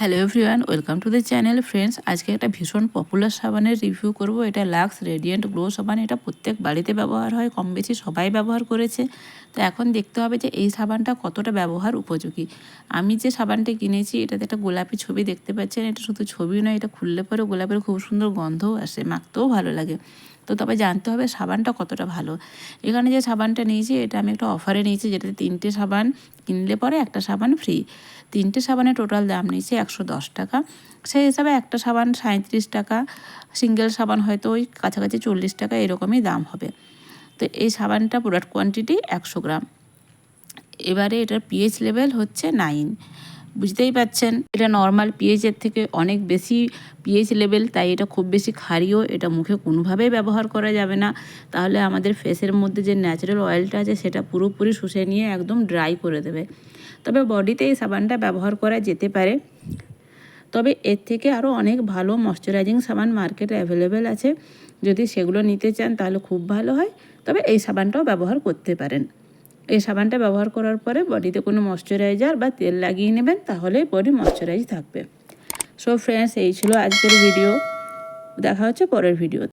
Hello everyone, welcome to the channel. Friends, আজকে একটা ভীষণ পপুলার সাবানের রিভিউ করব। এটা লাক্স রেডিয়েন্ট গ্লো সাবান। এটা প্রত্যেক বাড়িতে ব্যবহার হয়, কম বেশি সবাই ব্যবহার করেছে। তো এখন দেখতে হবে যে এই সাবানটা কতটা ব্যবহার উপযোগী। আমি যে সাবানটা কিনেছি, এটাতে একটা গোলাপি ছবি দেখতে পাচ্ছেন। এটা শুধু ছবি নয়, এটা খুললে পরে গোলাপের খুব সুন্দর গন্ধও আসে, মাখতেও ভালো লাগে। তো তবে জানতে হবে সাবানটা কতটা ভালো। এখানে যে সাবানটা নিয়েছি, এটা আমি একটা অফারে নিয়েছি, যেটাতে তিনটে সাবান কিনলে পরে একটা সাবান ফ্রি তিনটে সাবানের টোটাল দাম নিয়েছি একশো দশ টাকা। সেই হিসাবে একটা সাবান সাঁত্রিশ টাকা সিঙ্গেল সাবান হয়তো ওই কাছাকাছি চল্লিশ টাকা, এরকমই দাম হবে। তো এই সাবানটা প্রোডাক্ট কোয়ান্টিটি একশো গ্রাম। এবারে এটার পিএইচ লেভেল হচ্ছে নাইন বুঝতেই পাচ্ছেন? এটা নর্মাল পিএইচের থেকে অনেক বেশি পিএইচ লেভেল তাই এটা খুব বেশি ক্ষারীয়, এটা মুখে কোনোভাবেই ব্যবহার করা যাবে না। তাহলে আমাদের ফেসের মধ্যে যে ন্যাচারাল অয়েলটা আছে, সেটা পুরোপুরি শুষে নিয়ে একদম ড্রাই করে দেবে। তবে বডিতে এই সাবানটা ব্যবহার করা যেতে পারে। তবে এর থেকে আরও অনেক ভালো ময়শ্চারাইজিং সাবান মার্কেটে অ্যাভেলেবেল আছে। যদি সেগুলো নিতে চান, তাহলে খুব ভালো হয়। তবে এই সাবানটাও ব্যবহার করতে পারেন। এই সাবানটা ব্যবহার করার পরে বডিতে কোনো ময়শ্চারাইজার বা তেল লাগিয়ে নেবেন তাহলে বডি ময়শ্চারাইজ থাকবে। সো ফ্রেন্ডস এই ছিল আজকের ভিডিও দেখা হচ্ছে পরের ভিডিও